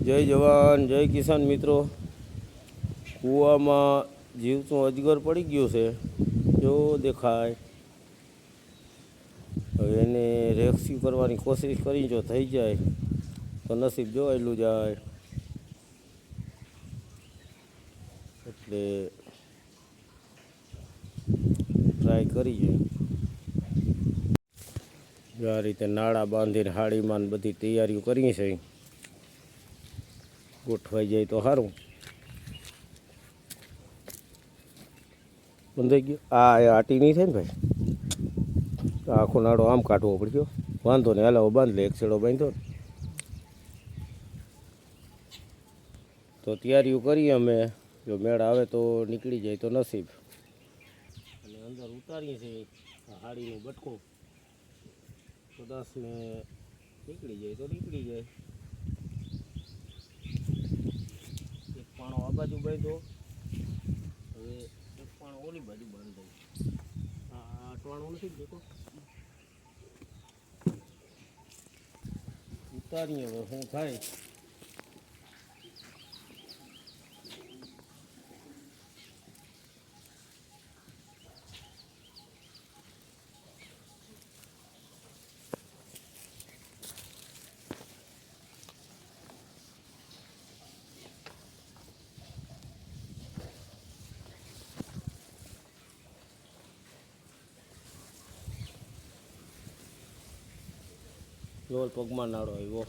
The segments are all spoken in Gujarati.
જય જવાન, જય કિસાન મિત્રો. કૂવામાં જીવતું અજગર પડી ગયું છે. જો દેખાય. હવે એને રેસ્ક્યુ કરવાની કોશિશ કરી, જો થઈ જાય, તો નસીબ જોવાયેલું જાય. એટલે ટ્રાય કરીએ આ રીતે નાળા બાંધીને હાડીમાં બધી તૈયારીઓ કરી છે. ગોઠવાઈ જાય તો સારું બંધાઈ ગયો. આ આટી નહીં થાય ને ભાઈ? આખો નાડો આમ કાઢવો પડ્યો વાંધો નહીં, હાલો બાંધ લે, એક છેડો બાંધો. ને તો તૈયારીઓ કરીએ અમે. જો મેળ આવે તો નીકળી જાય તો નસીબ. અને અંદર ઉતારીએ છીએ હાડીનો બટકો. કદાચ ને નીકળી જાય તો નીકળી જાય એક પાણો આ બાજુ બાંધો હવે પાણો ઓલી બાજુ બાંધો આ અટવાણું નથી દેખો ઉતારીએ હવે શું થાય? લોલ પગમાં નાળો આવ્યો.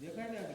દેખાય ને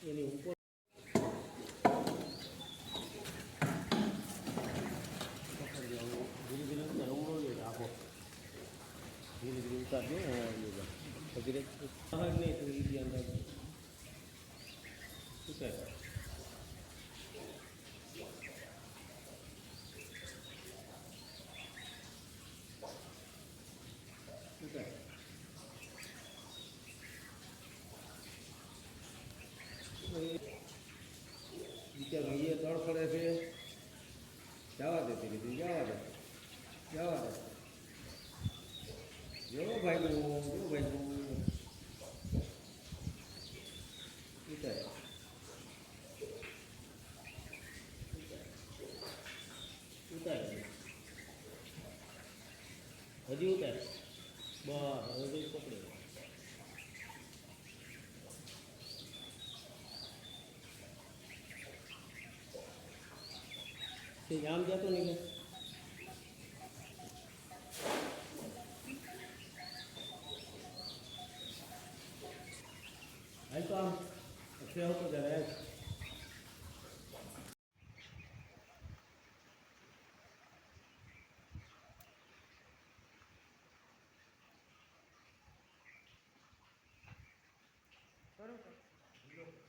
એની ઉપર ધીરે ધીરે ધીરે ધીરે ઉતારજો પછી રે બહાર નહીં તો એ બી અંદર ઉતાર Thank you. તે જામ જતો નહીં હાલ તો આમ અક્ષય આવતો જરા બરોબર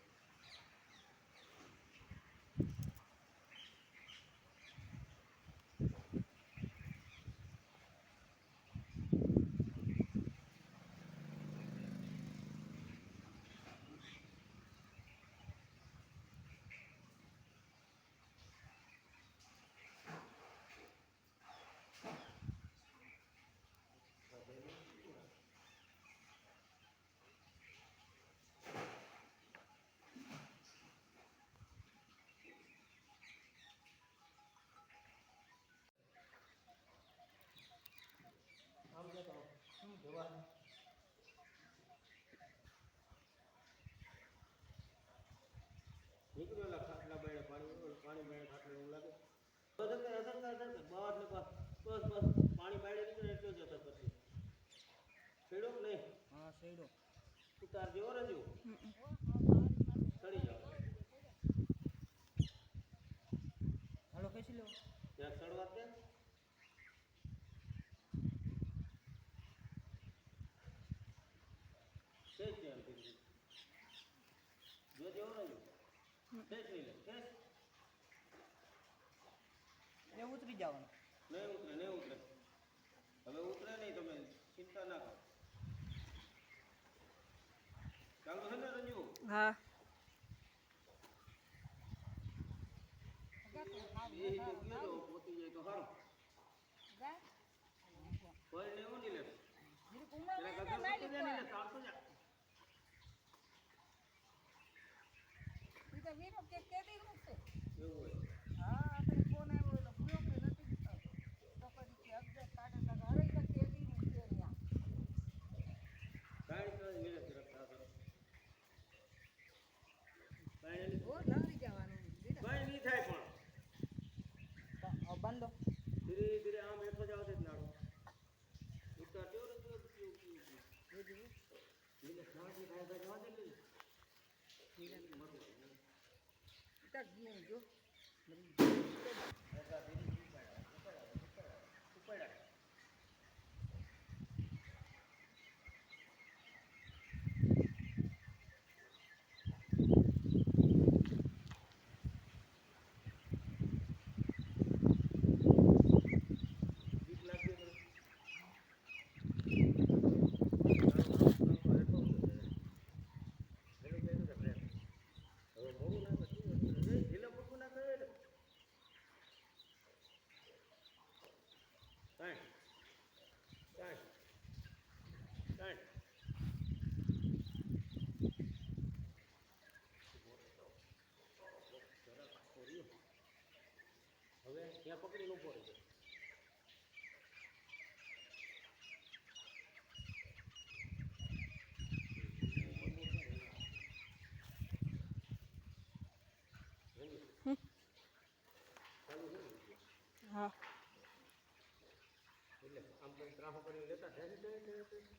હાલ. નીકળેલા ખાટલા બાયણે પાણી પાણી બાયણે ખાટલા એવું લાગે બસ અંદર અસરતા અસરતા બહાર ને બસ બસ બસ પાણી બાયણે નીકળે એટલો જ અસર પછી છેડો કે નહીં હા શેડો ઉતાર જેવો રજુ ચડી જાઓ હાલો ખેંચી લો ત્યાં ચડવા દે ખેંચ દે આમ ધીરે ધીરે. જો જેવો રજુ નહીં લે એ ઉતરી જવાનું. નહીં ઉતરે નહીં ઉતરે. હવે ઉતરે નહીં તમે ચિંતા ના કરો. ચાલુ છે ને રંજુ? હા. કોઈ ને એવું નહીં લે ગગન પોતી જાય નહીં લે ચાલતો જા એવું હોય હા આપણે ફોન આવ્યો એટલે પૂરો કે નથી થતો. તો પછી અગિયાર સાડા દસ અઢાઈ કલાક તેડી મૂકશે અહીંયા. કાંઈ કાંઈ નિરાશ રાખતા કરો કાંઈ નહીં ઓ લંગડી જવાનું દીધા. કાંઈ નહીં થાય પણ તો, હવે બંધો ધીરે ધીરે આમ હેઠો જ આવશે જ નાડો ઉતાર દેવો ને તો ઉતરી, ઉતરી, ઉતરી. એટલે શ્વાસની થાય થાય જવા દે ને. તક નહીં જો ઉપાડ્યા. બીક લાગતી હોય તો. હવે મોડું ના કરતું હોય. ઢીલા પગું ના કરે ને. કાંઈ. કાંઈ. કાંઈ. પકડીને ઊભો હા. એટલે આમ કંઈ ત્રાહો કરીને લેતા ઢેર.